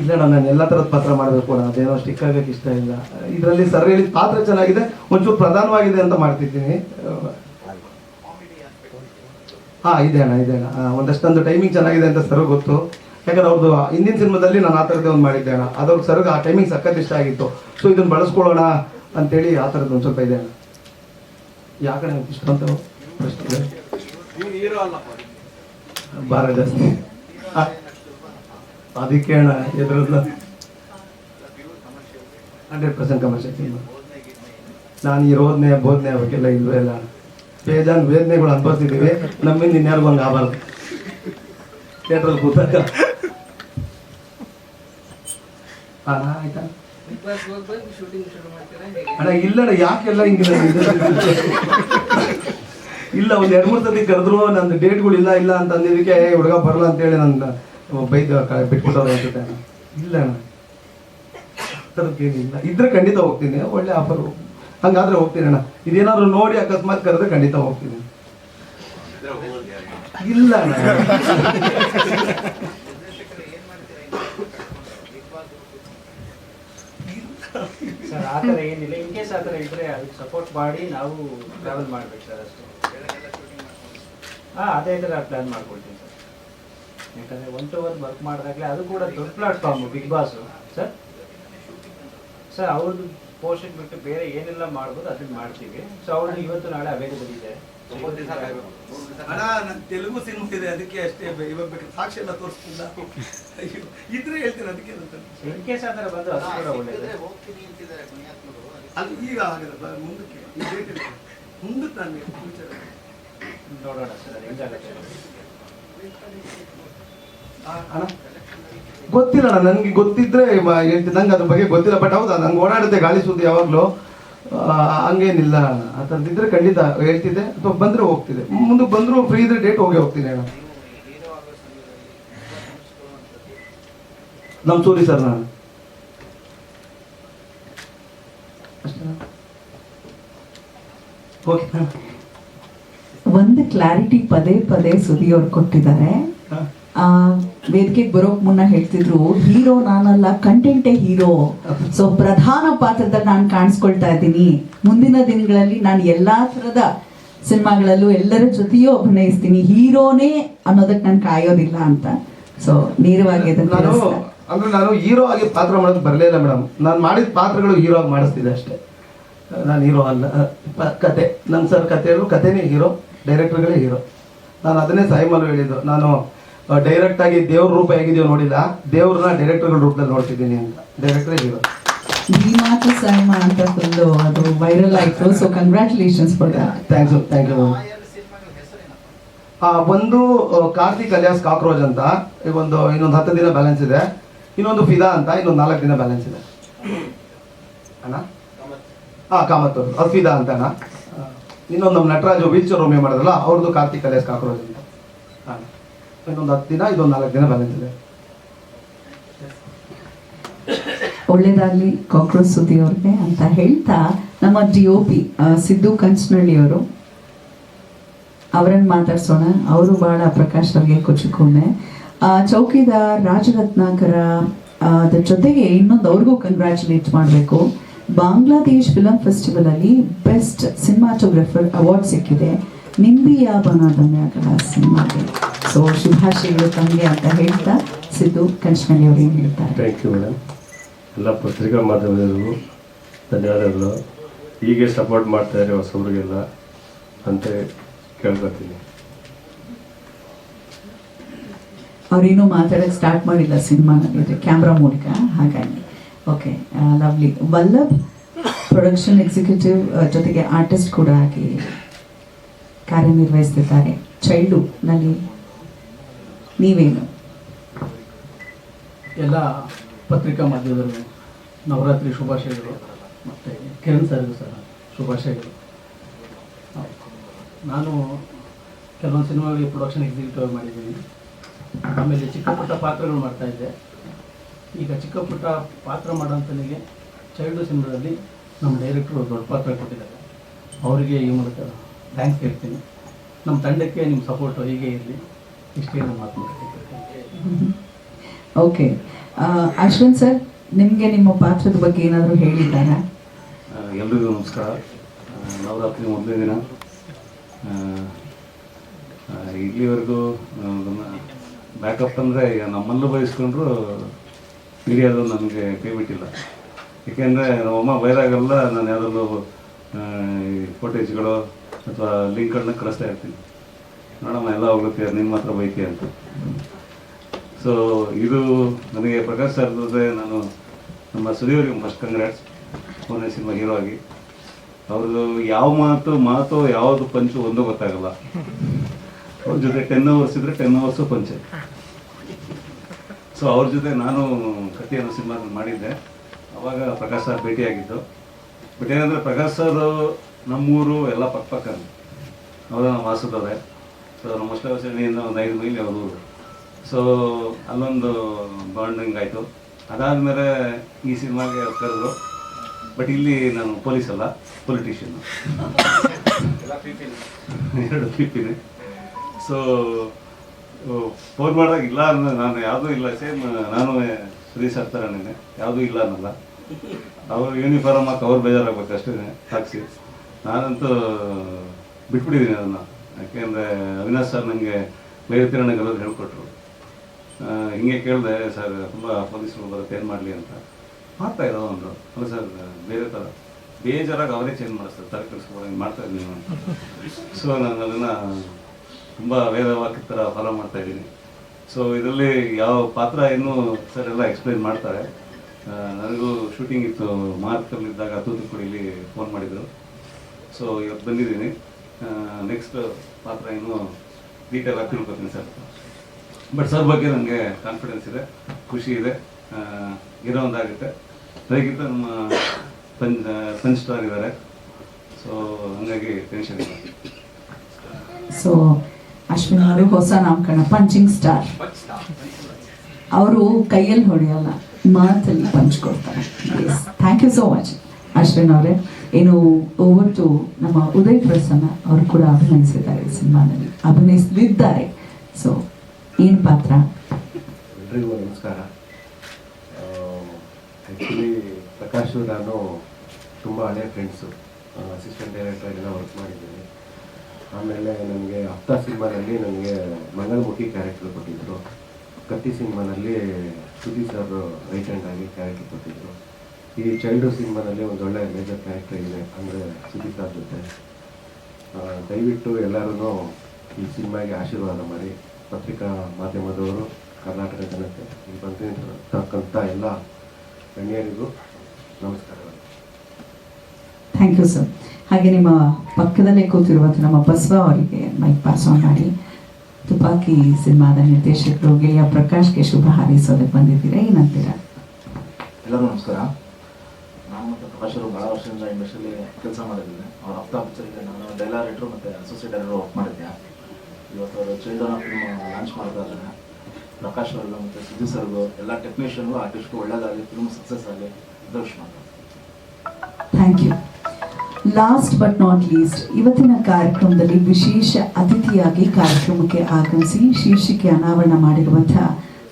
ಇಲ್ಲ ನಾನು ಎಲ್ಲ ಥರದ ಪಾತ್ರ ಮಾಡಬೇಕು ಕೂಡ ಅದೇನೋ ಸ್ಟಿಕ್ ಆಗಕ್ಕೆ ಇಷ್ಟ ಇಲ್ಲ. ಇದರಲ್ಲಿ ಸರ್ ಹೇಳಿದ ಪಾತ್ರ ಚೆನ್ನಾಗಿದೆ ಒಂಚೂರು ಪ್ರಧಾನವಾಗಿದೆ ಅಂತ ಮಾಡ್ತಿದ್ದೀನಿ. ಹಾ ಇದೆ ಅಣ್ಣ ಇದೆ ಅಣ್ಣ. ಒಂದಷ್ಟೊಂದು ಟೈಮಿಂಗ್ ಚೆನ್ನಾಗಿದೆ ಅಂತ ಸರ್ ಗೊತ್ತು. ಯಾಕಂದ್ರೆ ಅವ್ರದ್ದು ಹಿಂದಿನ ಸಿನಿಮಾದಲ್ಲಿ ನಾನು ಆ ಥರದ್ದೇ ಒಂದು ಮಾಡಿದ್ದೆ ಅಣ್ಣ. ಅದ್ರ ಸರ್ಗೆ ಆ ಟೈಮಿಂಗ್ ಸಖತ್ ಇಷ್ಟ ಆಗಿತ್ತು. ಸೊ ಇದನ್ನ ಬಳಸ್ಕೊಳ್ಳೋಣ ಅಂತೇಳಿ ಆ ಥರದ್ದು ಒಂದು ಸ್ವಲ್ಪ ಇದೆ ಅಣ್ಣ. ಯಾಕಡೆ ಇಷ್ಟ ಅಂತ ಪ್ರಶ್ನೆ ಭಾರ ಜಾಸ್ತಿ. ಅದಕ್ಕೆ ಅಣ್ಣ ಎದುರಲ್ಲ ಹಂಡ್ರೆಡ್ ಪರ್ಸೆಂಟ್ ಕಮರ್ಷಿಯಲ್ ಸಿನಿಮಾ ನಾನು ಈ ರೋದನೆ ಬೋಧನೆ ಅವಕ್ಕೆಲ್ಲ ಇಲ್ವೇ ಇಲ್ಲ. ಬೇಜಾನ್ ವೇದನೆಗಳು ಅನುಭವಿಸಿದ್ದೀವಿ ನಮ್ಮಿಂದ ಇನ್ಯಾರಿಗೂ ಹಂಗೆ ಆಗಬಾರ್ದು. ಥಿಯೇಟ್ರಲ್ಲಿ ಕೂತಾಗ. ಅಣ್ಣ ಆಯ್ತಾ? ಅಣ್ಣ, ಇಲ್ಲಣ್ಣ, ಯಾಕೆಲ್ಲ ಹಿಂಗೆ ಇಲ್ಲ, ಒಂದು ಎರಡು ಮೂರು ಸತಿ ಕರೆದ್ರು, ನಂದು ಡೇಟ್ಗಳು ಇಲ್ಲ ಇಲ್ಲ ಅಂತ ಅಂದಿದ್ದಕ್ಕೆ ಹುಡುಗ ಬರಲ್ಲ ಅಂತೇಳಿ ನನ್ನ ಬೈದ್ ಬಿಟ್ಬಿಟ್ಟವ್ರು ಅನ್ಸುತ್ತೆ ಇಲ್ಲ ಅಣ್ಣ. ಥರದ್ದೇನಿಲ್ಲ ಇದ್ರೆ ಖಂಡಿತ ಹೋಗ್ತೀನಿ. ಒಳ್ಳೆ ಆಫರ್ ಹಂಗಾದ್ರೆ ಹೋಗ್ತೀನಿ ಅಣ್ಣ. ಇದೇನಾದ್ರು ನೋಡಿ ಅಕಸ್ಮಾತ್ ಕರೆದ್ರೆ ಖಂಡಿತ ಹೋಗ್ತೀನಿ. ಇಲ್ಲ ಸರ್ ಆ ಥರ ಏನಿಲ್ಲ. ಇನ್ ಕೇಸ್ ಆ ಥರ ಇದ್ರೆ ಅದಕ್ಕೆ ಸಪೋರ್ಟ್ ಮಾಡಿ ನಾವು ಟ್ರಾವೆಲ್ ಮಾಡ್ಬೇಕು ಸರ್ ಅಷ್ಟೇ. ಹಾಂ, ಅದೇ ಥರ ಪ್ಲ್ಯಾನ್ ಮಾಡ್ಕೊಳ್ತೀನಿ. ಯಾಕಂದರೆ ಒನ್ ಟು ಒನ್ ವರ್ಕ್ ಮಾಡಿದಾಗಲೇ ಅದು ಕೂಡ ದೊಡ್ಡ platform big boss sir sir ಅವ್ರದ್ದು ಪೋರ್ಷನ್ ಬಿಟ್ಟು ಬೇರೆ ಏನೆಲ್ಲ ಮಾಡ್ಬೋದು ಅದನ್ನ ಮಾಡ್ತೀವಿ. ಸೊ ಅವ್ರದ್ದು ಇವತ್ತು ನಾಳೆ ಅವೈಲೇಬಲ್ ಇದೆ. ಅಣ್ಣ ನನ್ನ ತೆಲುಗು ಸಿನಿಮಾ ಇದೆ ಅದಕ್ಕೆ ಅಷ್ಟೇ ಇವಾಗ ಬೇಕಾದ್ರೆ ಸಾಕ್ಷಿ ಎಲ್ಲ ತೋರಿಸ್ತಿಲ್ಲ ಅಯ್ಯೋ ಇದ್ರೆ ಹೇಳ್ತೀನಿ ಅದಕ್ಕೆ ಅಂತ ಇನ್ ಕೇಸ್ ಆದ್ರೆ ಬಂದು ಅದು ಕೂಡ ಒಳ್ಳೇದು. ಅದು ಈಗ ಆಗಲ್ಲ ಮುಂದಕ್ಕೆ ಮುಂದಕ್ಕೆ ನಾನು ಫ್ಯೂಚರ್ ನೋಡೋಣ ಸರ್ ಅದು ಹೆಂಗಾಗುತ್ತೆ. ಅಣ್ಣ? ಗೊತ್ತಿಲ್ಲ ಅಣ್ಣ ನನಗೆ ಗೊತ್ತಿದ್ರೆ ಹೇಳ್ತೀನಿ. ನಂಗೆ ಅದ್ರ ಬಗ್ಗೆ ಗೊತ್ತಿಲ್ಲ ಬಟ್ ಹೌದಾ? ನಂಗೆ ಓಡಾಡುತ್ತೆ ಗಾಳಿ ಸುದ್ದಿ ಯಾವಾಗಲೂ. ಹಂಗೇನಿಲ್ಲ ಅಂತಂದಿದ್ರೆ ಆ ಖಂಡಿತ ಹೇಳ್ತಿದ್ದೆ. ಅಥವಾ ಬಂದ್ರೆ ಹೋಗ್ತಿದೆ ಮುಂದೆ ಬಂದರೂ ಫ್ರೀ ಇದ್ರೆ ಡೇಟ್ ಹೋಗಿ ಹೋಗ್ತೀನಿ ಅಣ್ಣ. ನಮ್ಮ ಸೂರಿ ಸರ್ ನಾನು. ಒಂದು ಕ್ಲಾರಿಟಿ ಪದೇ ಪದೇ ಸುದಿ ಅವ್ರು ಕೊಟ್ಟಿದ್ದಾರೆ. ವೇದಿಕೆಗೆ ಬರೋಕ್ ಮುನ್ನ ಹೇಳ್ತಿದ್ರು ಹೀರೋ ನಾನಲ್ಲ ಕಂಟೆಂಟೇ ಹೀರೋ. ಸೊ ಪ್ರಧಾನ ಪಾತ್ರದಲ್ಲಿ ನಾನು ಕಾಣಿಸ್ಕೊಳ್ತಾ ಇದ್ದೀನಿ. ಮುಂದಿನ ದಿನಗಳಲ್ಲಿ ನಾನು ಎಲ್ಲಾ ತರದ ಸಿನಿಮಾಗಳಲ್ಲೂ ಎಲ್ಲರ ಜೊತೆಯೂ ಅಭಿನಯಿಸ್ತೀನಿ. ಹೀರೋನೇ ಅನ್ನೋದಕ್ಕೆ ನಾನು ಕಾಯೋದಿಲ್ಲ ಅಂತ. ಸೊ ನೇರವಾಗಿ ನಾನು. ಅಂದ್ರೆ ನಾನು ಹೀರೋ ಆಗಿ ಪಾತ್ರ ಮಾಡೋದು ಬರಲಿಲ್ಲ ಇಲ್ಲ ಮೇಡಮ್. ನಾನು ಮಾಡಿದ ಪಾತ್ರಗಳು ಹೀರೋ ಆಗಿ ಮಾಡಿಸ್ತಿದ್ದೆ ಅಷ್ಟೇ. ನಾನು ಹೀರೋ ಅಲ್ಲ. ಕತೆ. ನನ್ನ ಸರ್ ಕತೆ ಕತೆನೇ ಹೀರೋ ಡೈರೆಕ್ಟರ್ಗಳೇ ಹೀರೋ. ನಾನು ಅದನ್ನೇ ಸಾಯಿಮಲು ಹೇಳಿದ್ದು. ನಾನು ಡೈರೆಕ್ಟ್ ಆಗಿ ದೇವ್ರ ರೂಪ ಹೇಗಿದೆಯೋ ನೋಡಿಲ್ಲ. ದೇವ್ರನ್ನ ಡೈರೆಕ್ಟರ್ಗಳ ರೂಪದಲ್ಲಿ ನೋಡ್ತಿದ್ದೀನಿ ಅಂತ. ಡೈರೆಕ್ಟರೇ ಹೀರೋ ಈ ಮಾತು ಸೈಮ ಅಂತ ಫುಲ್ಲು ಅದು ವೈರಲ್ ಆಯ್ತು so congratulations for thanks thank you ಒಂದು ಕಾರ್ತಿಕ್ ಅಲಿಯಾಸ್ ಕಾಕ್ರೋಚ್ ಅಂತ ಈಗ ಒಂದು ಇನ್ನೊಂದು ಹತ್ತು ದಿನ ಬ್ಯಾಲೆನ್ಸ್ ಇದೆ. ಇನ್ನೊಂದು ಫಿದಾ ಅಂತ ಇನ್ನೊಂದು ನಾಲ್ಕು ದಿನ ಬ್ಯಾಲೆನ್ಸ್ ಇದೆ. ಅಣ್ಣ? ಹಾ ಕಾಮತ್. ಅದು ಫಿದಾ ಅಂತ ಅಣ್ಣ. ಇನ್ನೊಂದು ನಮ್ಮ ನಟರಾಜು ವೀಲ್ ಚೇರ್ ರೋಮಿ ಮಾಡಿದ್ರಲ್ಲ ಅವ್ರದ್ದು ಕಾರ್ತಿಕ್ ಅಲಿಯಾಸ್ ಕಾಕ್ರೋಚ್ ಅಂತ. ಹಾ. ಇನ್ನೊಂದು ಹತ್ತು ದಿನ ಇದೊಂದು ನಾಲ್ಕು ದಿನ ಸುದ್ದಿ ಅವ್ರಿಗೆ ಅಂತ ಹೇಳ್ತಾ ನಮ್ಮ D O P Siddu Kanchanahalli ಅವರು. ಅವರನ್ನು ಮಾತಾಡ್ಸೋಣ. ಅವರು ಬಹಳ ಪ್ರಕಾಶ್ ಅವ್ರಿಗೆ ಆ, ಚೌಕಿದಾರ್ ರಾಜರತ್ನಾಕರ ಅದ್ರ ಜೊತೆಗೆ ಇನ್ನೊಂದು ಅವ್ರಿಗೂ ಕಂಗ್ರ್ಯಾಚುಲೇಟ್ ಮಾಡಬೇಕು. ಬಾಂಗ್ಲಾದೇಶ್ ಫಿಲಂ ಫೆಸ್ಟಿವಲ್ ಅಲ್ಲಿ ಬೆಸ್ಟ್ ಸಿನಿಮಾಟೋಗ್ರಫರ್ ಅವಾರ್ಡ್ ಸಿಕ್ಕಿದೆ. ನಿಂಬಿಯಾ ಆಗಲ್ಲ ಸಿನಿಮಾಗೆ ಸೊ ಶುಭಾಶಯಗಳು ತಮಗೆ ಅಂತ ಹೇಳ್ತಾ ಸಿದ್ದು ಕಂಚನಹಳ್ಳಿ ಅವರು ಏನು ಹೇಳ್ತಾರೆ? ಥ್ಯಾಂಕ್ ಯು ಮೇಡಮ್ ಎಲ್ಲ ಪತ್ರಿಕಾ ಮಾಧ್ಯಮದವರಿಗೂ ಧನ್ಯವಾದಗಳು. ಹೀಗೆ ಸಪೋರ್ಟ್ ಮಾಡ್ತಾ ಇದ್ದಾರೆ ಹೊಸಬ್ರಿಗೆಲ್ಲ ಅಂತ ಕೇಳ್ಕೊತೀನಿ. ಅವ್ರೇನು ಮಾತಾಡಕ್ಕೆ ಸ್ಟಾರ್ಟ್ ಮಾಡಿಲ್ಲ ಸಿನಿಮಾನಲ್ಲಿ ಕ್ಯಾಮ್ರಾ ಮೂಲಕ ಹಾಗಾಗಿ. Okay lovely Vallabh production executive ಜೊತೆಗೆ ಆರ್ಟಿಸ್ಟ್ ಕೂಡ ಆಗಿ ಕಾರ್ಯನಿರ್ವಹಿಸ್ತಿದ್ದಾರೆ ಚೈಲ್ಡು ನಲ್ಲಿ ನೀವೇನು? ಎಲ್ಲ ಪತ್ರಿಕಾ ಮಾಧ್ಯಮದವರು ನವರಾತ್ರಿ ಶುಭಾಶಯಗಳು, ಮತ್ತು ಕಿರಣ್ ಸರ್ ಸಹ ಶುಭಾಶಯಗಳು. ನಾನು ಕೆಲವೊಂದು ಸಿನಿಮಾಗಳಿಗೆ ಪ್ರೊಡಕ್ಷನ್ ಎಕ್ಸಿಕ್ಯೂಟಿವ್ ಮಾಡಿದ್ದೀನಿ. ಆಮೇಲೆ ಚಿಕ್ಕ ಪುಟ್ಟ ಪಾತ್ರಗಳು ಮಾಡ್ತಾ ಇದ್ದೆ. ಈಗ ಚಿಕ್ಕ ಪುಟ್ಟ ಪಾತ್ರ ಮಾಡೋಂಥನಿಗೆ ಚೈಲ್ಡು ಸಿನಿಮಾದಲ್ಲಿ ನಮ್ಮ ಡೈರೆಕ್ಟ್ರು ದೊಡ್ಡ ಪಾತ್ರ ಕೊಟ್ಟಿದ್ದಾರೆ. ಅವರಿಗೆ ಈ ಮೂಲಕ ಥ್ಯಾಂಕ್ಸ್ ಹೇಳ್ತೀನಿ ನಮ್ಮ ತಂಡಕ್ಕೆ ನಿಮ್ಮ ಸಪೋರ್ಟು ಹೀಗೆ ಇರಲಿ. ಇಷ್ಟೇ ನಾನು ಮಾತು [LAUGHS] ಮುಗಿಸ್ತೀನಿ. ಓಕೆ ಅಶ್ವಿನ್ ಸರ್ ನಿಮಗೆ ನಿಮ್ಮ ಪಾತ್ರದ ಬಗ್ಗೆ ಏನಾದರೂ ಹೇಳಿದ್ದಾರಾ? ಎಲ್ರಿಗೂ ನಮಸ್ಕಾರ. ನವರಾತ್ರಿ ಮೊದಲನೇ ದಿನ. ಇಲ್ಲಿವರೆಗೂ ಬ್ಯಾಕಪ್ ಅಂದರೆ ನಮ್ಮಲ್ಲೂ ಬಯಸ್ಕೊಂಡ್ರು ಮೀಡಿಯಾದು ನನಗೆ ಕೈ ಬಿಟ್ಟಿಲ್ಲ. ಏಕೆಂದರೆ ನಮ್ಮಮ್ಮ ಬೈದಾಗೆಲ್ಲ ನಾನು ಯಾವುದಲ್ಲೂ ಫೋಟೇಜ್ಗಳು ಅಥವಾ ಲಿಂಕ್ಗಳನ್ನ ಕಳಿಸ್ತಾ ಇರ್ತೀನಿ. ನೋಡಮ್ಮ, ಎಲ್ಲ ಹೋಗುತ್ತೆ ನಿಮ್ಮ ಹತ್ರ ಬೈತಿ ಅಂತ. ಸೊ ಇದು ನನಗೆ ಪ್ರಕಾಶ್ ಸರ್ ನಾನು ನಮ್ಮ ಸುದೀವ್ರಿಗೆ ಫಸ್ಟ್ ಕಂಗ್ರಾಟ್ಸ್ ಪೂರ್ಣ ಸಿನಿಮಾ ಹೀರೋ ಆಗಿ. ಅವ್ರದ್ದು ಯಾವ ಮಾತು ಮಾತು, ಯಾವುದು ಪಂಚು ಒಂದೂ ಗೊತ್ತಾಗಲ್ಲ. ಅವ್ರ ಜೊತೆ ಟೆನ್ ಅವರ್ಸ್ ಇದ್ರೆ ಟೆನ್ ಅವರ್ಸು ಪಂಚೆ. ಸೊ ಅವ್ರ ಜೊತೆ ನಾನು ಕತ್ತಿ ಅನ್ನೋ ಸಿನಿಮಾ ಮಾಡಿದ್ದೆ. ಅವಾಗ ಪ್ರಕಾಶ್ ಸರ್ ಭೇಟಿಯಾಗಿದ್ದು. ಬಟ್ ಏನಂದರೆ ಪ್ರಕಾಶ್ ಸರ್ ನಮ್ಮೂರು ಎಲ್ಲ ಪಕ್ಕ ಪಕ್ಕ ನಮ್ಮ ವಾಸದವ್ರೆ ಸೊ ನಮ್ಮ ಅಷ್ಟವಸಣಿಯಿಂದ ಒಂದು ಐದು ಮೈಲಿ ಅವರು ಊರು. ಸೊ ಅಲ್ಲೊಂದು ಬಾಂಡಿಂಗ್ ಆಯಿತು. ಅದಾದಮೇಲೆ ಈ ಸಿನಿಮಾಗೆ ಕರೆದ್ರು. ಬಟ್ ಇಲ್ಲಿ ನಾನು ಪೊಲೀಸ್ ಅಲ್ಲ ಪೊಲಿಟಿಷಿಯನ್ ಎಲ್ಲ ಫಿಫಿನ್ ಎರಡು ಕ್ಲಿಪ್ಪಿದೆ ಸೊ ಫೋನ್ ಮಾಡಿದಾಗ ಇಲ್ಲ ಅನ್ನೋ ನಾನು ಯಾವುದೂ ಇಲ್ಲ. ಸೇಮ್ ನಾನು ಫ್ರೀ ಸರ್ತಾರೆ ಯಾವುದೂ ಇಲ್ಲ ಅನ್ನಲ್ಲ. ಅವ್ರು ಯೂನಿಫಾರ್ಮ್ ಹಾಕಿ ಅವ್ರು ಬೇಜಾರಾಗಬೇಕು ಅಷ್ಟೇ ಹಾಕ್ಸಿ ನಾನಂತೂ ಬಿಟ್ಬಿಟ್ಟಿದ್ದೀನಿ ಅದನ್ನು. ಯಾಕೆಂದರೆ ಅವಿನಾಶ್ ಸರ್ ನನಗೆ ಮೇಲ್ತಿರಣ್ಣ ಗೆಲ್ಲೋದು ಹೇಳ್ಕೊಟ್ರು. ಹೇಳಿಕೊಟ್ರು ಹಿಂಗೆ ಕೇಳಿದೆ, ಸರ್, ತುಂಬ ಪೊಲೀಸರು ಬರುತ್ತೆ, ಏನು ಮಾಡಲಿ ಅಂತ. ಮಾಡ್ತಾ ಇರೋ ಒಂದು ಅಲ್ಲ ಸರ್, ಬೇರೆ ಥರ ಬೇಜಾರಾಗಿ ಅವರೇ ಚೇಂಜ್ ಮಾಡಿಸ್ತಾರೆ, ತಲೆ ಕೆಡಿಸ್ಕೊಂಡು ಹಿಂಗೆ ಮಾಡ್ತಾ ಇದ್ದೀನಿ ನಾನು. ಸೊ ನಾನು ಅದನ್ನು ತುಂಬ ವೇದವಾಕ್ಯ ಥರ ಫಾಲೋ ಮಾಡ್ತಾ ಇದ್ದೀನಿ. ಸೊ ಇದರಲ್ಲಿ ಯಾವ ಪಾತ್ರ ಇನ್ನೂ ಸರ್ ಎಲ್ಲ ಎಕ್ಸ್ಪ್ಲೈನ್ ಮಾಡ್ತಾರೆ. ನನಗೂ ಶೂಟಿಂಗ್ ಇತ್ತು, ಮಾರ್ಕಲ್ಲಿದ್ದಾಗ ತೂತುಕುಡಿಯಲ್ಲಿ ಫೋನ್ ಮಾಡಿದರು. ಸೊ ಇವತ್ತು ಬಂದಿದ್ದೀನಿ. ನೆಕ್ಸ್ಟ್ ಪಾತ್ರ ಏನು ಡೀಟೇಲ್ ಆಗಿ ತಿಳ್ಕೊತೀನಿ ಸರ್. ಬಟ್ ಸರ್ ಬಗ್ಗೆ ನನಗೆ ಕಾನ್ಫಿಡೆನ್ಸ್ ಇದೆ, ಖುಷಿ ಇದೆ. ಇರೋ ಒಂದಾಗುತ್ತೆ. ಅದಕ್ಕಿಂತ ನಮ್ಮ ಪಂಚ್ ಸ್ಟಾರ್ ಇದ್ದಾರೆ. ಸೊ ಹಂಗಾಗಿ ಟೆನ್ಷನ್ ಇಲ್ಲ. ಸೊ ಅಶ್ವಿನ್ ಅವರು ಹೊಸ ನಾಮಕರಣ ಪಂಚಿಂಗ್ ಸ್ಟಾರ್ ಅವರು ಕೈಯಲ್ಲಿ ಹೊಡೆಯಲ್ಲ, ಮಾತಲ್ಲಿ ಪಂಚ್ ಕೊಡ್ತಾರೆ. Thank you so much Ashwin ಅವರೇ ಏನು ಒವತ್ತು ನಮ್ಮ ಉದಯ್ ಪ್ರಸನ್ನ ಅವರು ಕೂಡ ಅಭಿನಯಿಸಿದ್ದಾರೆ ಸಿನಿಮಾದಲ್ಲಿ. ಅಭಿನಯಿಸಲಿದ್ದಾರೆ. ಸೊ ಏನು ಪಾತ್ರ? ಎಲ್ರಿಗೂ ನಮಸ್ಕಾರ. ಆ್ಯಕ್ಚುಲಿ ಪ್ರಕಾಶ್ ನಾನು ತುಂಬ ಹಳೆಯ ಫ್ರೆಂಡ್ಸು ಅಸಿಸ್ಟೆಂಟ್ ಡೈರೆಕ್ಟರ್ ವರ್ಕ್ ಮಾಡಿದ್ದೀನಿ. ಆಮೇಲೆ ನನಗೆ ಹಪ್ತಾ ಸಿನಿಮಾದಲ್ಲಿ ನನಗೆ ಮಂಗಳಮುಖಿ ಕ್ಯಾರೆಕ್ಟರ್ ಕೊಟ್ಟಿದ್ದರು ಕತ್ತಿ ಸಿನಿಮಾದಲ್ಲಿ ಸುದೀಪ್ ಸರ್ ರೈಟ್ ಹ್ಯಾಂಡ್ ಆಗಿ ಕ್ಯಾರೆಕ್ಟರ್ ಕೊಟ್ಟಿದ್ದರು ಈ ಚೈಲ್ಡು ಸಿನಿಮಾದಲ್ಲಿ ಒಂದು ಒಳ್ಳೆ ಮೇಜರ್ ಕ್ಯಾರೆಕ್ಟರ್ ಇದೆ ಅಂದರೆ ಸುದಿ ಸರ್ ಜೊತೆ ಆ, ದಯವಿಟ್ಟು ಎಲ್ಲರೂ ಈ ಸಿನಿಮಾಗೆ ಆಶೀರ್ವಾದ ಮಾಡಿ. ಪತ್ರಿಕಾ ಮಾಧ್ಯಮದವರು ಕರ್ನಾಟಕ ಜನತೆ ಈ ಬಂದಿರತಕ್ಕಂಥ ಎಲ್ಲ ಗಣ್ಯರಿಗೂ ನಮಸ್ಕಾರಗಳು. ಥ್ಯಾಂಕ್ ಯು ಸರ್ ಹಾಗೆ ನಿಮ್ಮ ಪಕ್ಕದಲ್ಲೇ ಕೂತಿರುವಂಥ ನಮ್ಮ ಬಸವ ಅವರಿಗೆ ಮೈಕ್ ಪಾಸ್ ಆನ್ ಮಾಡಿ. ತುಪಾಕಿ ಸಿನಿಮಾದ ನಿರ್ದೇಶಕರು ಗೆಳೆಯ ಪ್ರಕಾಶ್ಗೆ ಶುಭ ಹಾರೈಸೋದಕ್ಕೆ ಬಂದಿದ್ದೀರಾ? ಏನಂತೀರಾ? ಎಲ್ಲರೂ ನಮಸ್ಕಾರ. ನಾನು ಬಹಳ ವರ್ಷದಿಂದ ಇಂಡಸ್ಟ್ರಿಯಲ್ಲಿ ಕೆಲಸ ಮಾಡಿದ್ದೀನಿ ಅವ್ರ ಪಿಕ್ಚರ್ಗೆ ನಾನು ಡೈಲಾರೇಟ್ರು ಮತ್ತು ಅಸೋಸಿಯೇಟ್ ಡೈರೆಕ್ಟರ್ ವರ್ಕ್ ಮಾಡಿದ್ದೆ. ಇವತ್ತು ಅವರು ಚಿಲ್ಡ್ರನ್ ಫಿಲ್ಮ್ ಲಾಂಚ್ ಮಾಡ್ತಾ ಇದ್ದಾರೆ. ಪ್ರಕಾಶ್ ಅವರು ಮತ್ತು ಸುದ್ದಿ ಸರ್ಗೂ ಎಲ್ಲ ಟೆಕ್ನಿಷಿಯನ್ಗೂ ಆರ್ಟಿಸ್ಟ್ಗೂ ಒಳ್ಳೇದಾಗಲಿ ಫಿಲ್ಮ್ ಸಕ್ಸಸ್ ಆಗಲಿ Darsh thank you last but not least ಇವತ್ತಿನ ಕಾರ್ಯಕ್ರಮದಲ್ಲಿ ವಿಶೇಷ ಅತಿಥಿಯಾಗಿ ಕಾರ್ಯಕ್ರಮಕ್ಕೆ ಆಗಮಿಸಿ ಶೀರ್ಷಿಕೆ ಅನಾವರಣ ಮಾಡಿರುವಂತಹ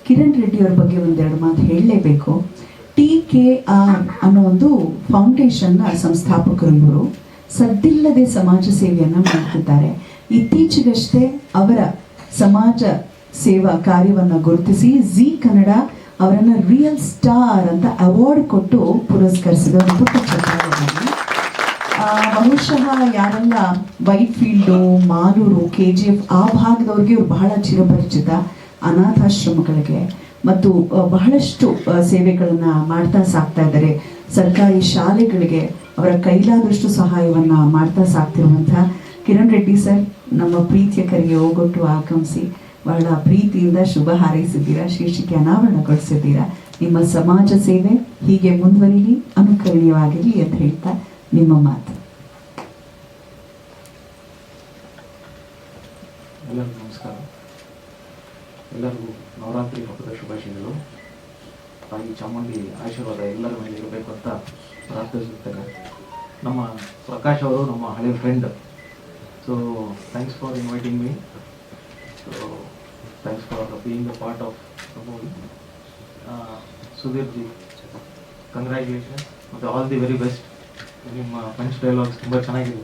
ಕಿರಣ್ ರೆಡ್ಡಿ ಅವರ ಬಗ್ಗೆ ಒಂದೆರಡು ಮಾತು ಹೇಳಲೇಬೇಕು. ಟಿ ಕೆ ಆರ್ ಅನ್ನೋ ಒಂದು ಫೌಂಡೇಶನ್ನ ಸಂಸ್ಥಾಪಕರು ಇವರು. ಸದ್ದಿಲ್ಲದೆ ಸಮಾಜ ಸೇವೆಯನ್ನು ಮಾಡುತ್ತಿದ್ದಾರೆ ಇತ್ತೀಚೆಗಷ್ಟೇ ಅವರ ಸಮಾಜ ಸೇವಾ ಕಾರ್ಯವನ್ನು ಗುರುತಿಸಿ ಜಿ ಕನ್ನಡ ಅವರನ್ನ ರಿಯಲ್ ಸ್ಟಾರ್ ಅಂತ ಅವಾರ್ಡ್ ಕೊಟ್ಟು ಪುರಸ್ಕರಿಸಿದ. ಬಹುಶಃ ಯಾರೆಲ್ಲ Whitefield Malur, K G F ಆ ಭಾಗದವ್ರಿಗೆ ಬಹಳ ಚಿರಪರಿಚಿತ ಅನಾಥಾಶ್ರಮಗಳಿಗೆ. ಮತ್ತು ಬಹಳಷ್ಟು ಸೇವೆಗಳನ್ನು ಮಾಡ್ತಾ ಸಾಕ್ತಾ ಇದ್ದಾರೆ. ಸರ್ಕಾರಿ ಶಾಲೆಗಳಿಗೆ ಅವರ ಕೈಲಾದಷ್ಟು ಸಹಾಯವನ್ನು ಮಾಡ್ತಾ ಸಾಕ್ತಿರುವಂತಹ ಕಿರಣ್ ರೆಡ್ಡಿ ಸರ್, ನಮ್ಮ ಪ್ರೀತಿಯ ಕರೆಗೆ ಹೋಗೊಟ್ಟು ಆಗಮಿಸಿ ಬಹಳ ಪ್ರೀತಿಯಿಂದ ಶುಭ ಹಾರೈಸಿದ್ದೀರಾ, ಶೀರ್ಷಿಕೆ ಅನಾವರಣಗೊಳಿಸಿದ್ದೀರಾ. ನಿಮ್ಮ ಸಮಾಜ ಸೇವೆ ಹೀಗೆ ಮುಂದುವರಿಲಿ, ಅನುಕರಣೀಯವಾಗಿರಲಿ ಅಂತ ಹೇಳ್ತಾ ನಿಮ್ಮ ಮಾತು. ನಮಸ್ಕಾರ. ಎಲ್ಲರಿಗೂ ನವರಾತ್ರಿ ಹಬ್ಬದ ಶುಭಾಶಯಗಳು. ತಾಯಿ ಚಾಮುಂಡಿ ಆಶೀರ್ವಾದ ಎಲ್ಲರ ಮೇಲೆ ಇರಬೇಕು ಅಂತ ಪ್ರಾರ್ಥಿಸುತ್ತೇನೆ. ನಮ್ಮ ಪ್ರಕಾಶ್ ಅವರು ನಮ್ಮ ಹಳೆ friend so thanks for inviting me so thanks for being a part of the movie Sudhir ji congratulation ಮತ್ತು ಆಲ್ ದಿ ವೆರಿ ಬೆಸ್ಟ್ ನಿಮ್ಮ ಪಂಚ್ ಡೈಲಾಗ್ಸ್ ತುಂಬ ಚೆನ್ನಾಗಿದೆ.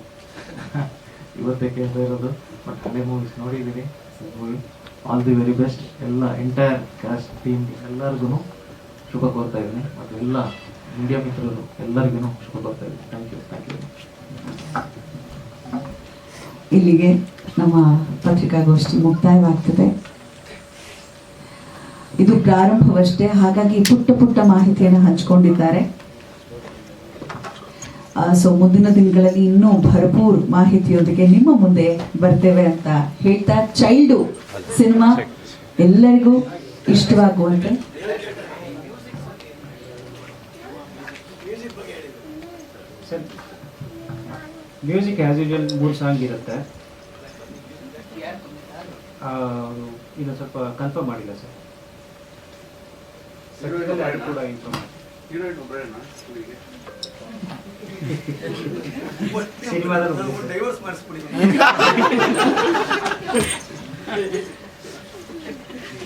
[LAUGHS] ಇವತ್ತೇ ಕೇಳ್ತಾ ಇರೋದು ಮತ್ತು ಹಳೆ ಮೂವೀಸ್ ನೋಡಿದ್ದೀನಿ movie all the very best ಎಲ್ಲ ಎಂಟೈರ್ ಕ್ಯಾಸ್ಟ್ ಟೀಮ್ ಎಲ್ಲರಿಗೂ ಶುಭ ಕೋರ್ತಾ ಇದ್ದೀನಿ. ಮತ್ತು ಎಲ್ಲ ಇಂಡಿಯಾ ಮಿತ್ರರು ಎಲ್ಲರಿಗೂ ಶುಭ ಕೋರ್ತಾ ಇದ್ದೀನಿ. ಥ್ಯಾಂಕ್ ಯು ಥ್ಯಾಂಕ್ ಯು ಇಲ್ಲಿಗೆ ನಮ್ಮ ಪತ್ರಿಕಾಗೋಷ್ಠಿ ಮುಕ್ತಾಯವಾಗ್ತದೆ. ಇದು ಪ್ರಾರಂಭವಷ್ಟೇ. ಹಾಗಾಗಿ ಪುಟ್ಟ ಪುಟ್ಟ ಮಾಹಿತಿಯನ್ನು ಹಂಚಿಕೊಂಡಿದ್ದಾರೆ. ಸೊ ಮುಂದಿನ ದಿನಗಳಲ್ಲಿ ಇನ್ನೂ ಭರಪೂರ್ ಮಾಹಿತಿಯೊಂದಿಗೆ ನಿಮ್ಮ ಮುಂದೆ ಬರ್ತೇವೆ ಅಂತ ಹೇಳ್ತಾ ಚೈಲ್ಡು ಸಿನಿಮಾ ಎಲ್ಲರಿಗೂ ಇಷ್ಟವಾಗುವಂತೆ. ಮ್ಯೂಸಿಕ್ ಆ್ಯಸ್ ಯೂಶಲ್ ಮೂರು ಸಾಂಗ್ ಇರುತ್ತೆ. ಇನ್ನೊಂದು ಸ್ವಲ್ಪ ಕನ್ಫರ್ಮ್ ಮಾಡಿಲ್ಲ ಸರ್. ಕೂಡ ಇನ್ಫಾರ್ಮ್ ಡೈವರ್ಸ್ ಮಾಡಿಸ್ಬಿಡಿ.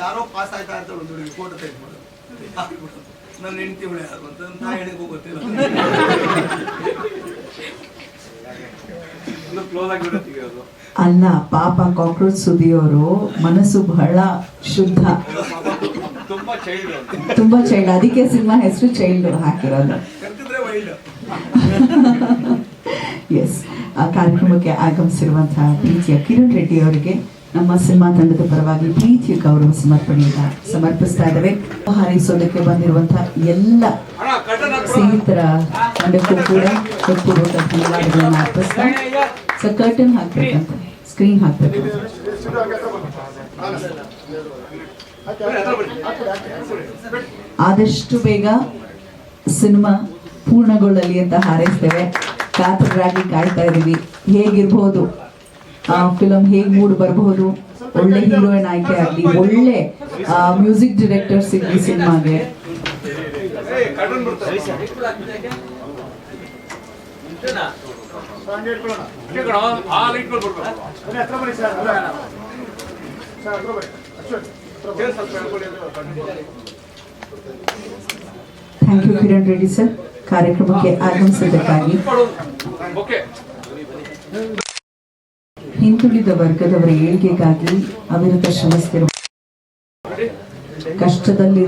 ಯಾರೋ ಪಾಸ್ ಆಯ್ತಾ ಅಂತ ಒಂದು ಹುಡುಗಿ ಫೋಟೋ ತೆಗೆದ್ಬಿಡು. ನನ್ನ ಹೆಂಡತಿ ಹುಳಿ ಯಾರು ಅಂತ ನಾ ಹೆಣಿಗೂ ಗೊತ್ತಿಲ್ಲ. ಅಲ್ಲ ಪಾಪ ಕಾಕ್ರೋಚ್ ಸುದಿಯವರು ಮನಸ್ಸು ಬಹಳ ಶುದ್ಧ. ತುಂಬಾ ಚೈಲ್ಡ್ ತುಂಬಾ ಚೈಲ್ಡ್ ಅದಕ್ಕೆ ಸಿನಿಮಾ ಹೆಸರು ಚೈಲ್ಡ್ ಹಾಕಿರೋದು. ಎಸ್ ಆ ಕಾರ್ಯಕ್ರಮಕ್ಕೆ ಆಗಮಿಸಿರುವಂತಹ ಪ್ರೀತಿಯ ಕಿರಣ್ ರೆಡ್ಡಿ ಅವರಿಗೆ ನಮ್ಮ ಸಿನಿಮಾ ತಂಡದ ಪರವಾಗಿ ಪ್ರೀತಿಯ ಗೌರವ ಸಮರ್ಪಣೆಯಿಂದ ಸಮರ್ಪಿಸ್ತಾ ಇದ್ದೇವೆ. ಹಾರೈಸೋದಕ್ಕೆ ಬಂದಿರುವಂತಹ ಎಲ್ಲ ಸ್ನೇಹಿತರ ತಂಡಕ್ಕೂ ಕೂಡ ಧನ್ಯವಾದಗಳನ್ನು ಅರ್ಪಿಸ್ತಾ ಸೊ ಕರ್ಟನ್ ಹಾಕ್ಬೇಕಂತ ಸ್ಕ್ರೀನ್ ಹಾಕ್ಬೇಕು. ಆದಷ್ಟು ಬೇಗ ಸಿನಿಮಾ ಪೂರ್ಣಗೊಳ್ಳಲಿ ಅಂತ ಹಾರೈಸ್ತೇವೆ. ಕಾತರರಾಗಿ ಕಾಯ್ತಾ ಇದೀವಿ ಹೇಗಿರ್ಬೋದು? ಆ ಫಿಲಮ್ ಹೇಗ್ ಮೂಡ್ ಬರಬಹುದು ಒಳ್ಳೆ ಹೀರೋಯಿನ್ ಆಯ್ಕೆ ಆಗಲಿ? ಒಳ್ಳೆ ಮ್ಯೂಸಿಕ್ ಡೈರೆಕ್ಟರ್ ಸಿಗ್ಲಿ ಸಿನಿಮಾಗೆ. ಕಟನ್ ಬರ್ತಾರೆ thank you Kiran Reddy sir ಕಾರ್ಯಕ್ರಮಕ್ಕೆ ಆಗಮಿಸಿದ್ದಕ್ಕಾಗಿ. ಹಿಂದುಳಿದ ವರ್ಗದವರ ಏಳಿಗೆಗಾಗಿ ಅವಿರತ ಶ್ರಮಿಸುತ್ತಿರುವ ಕಷ್ಟದಲ್ಲಿ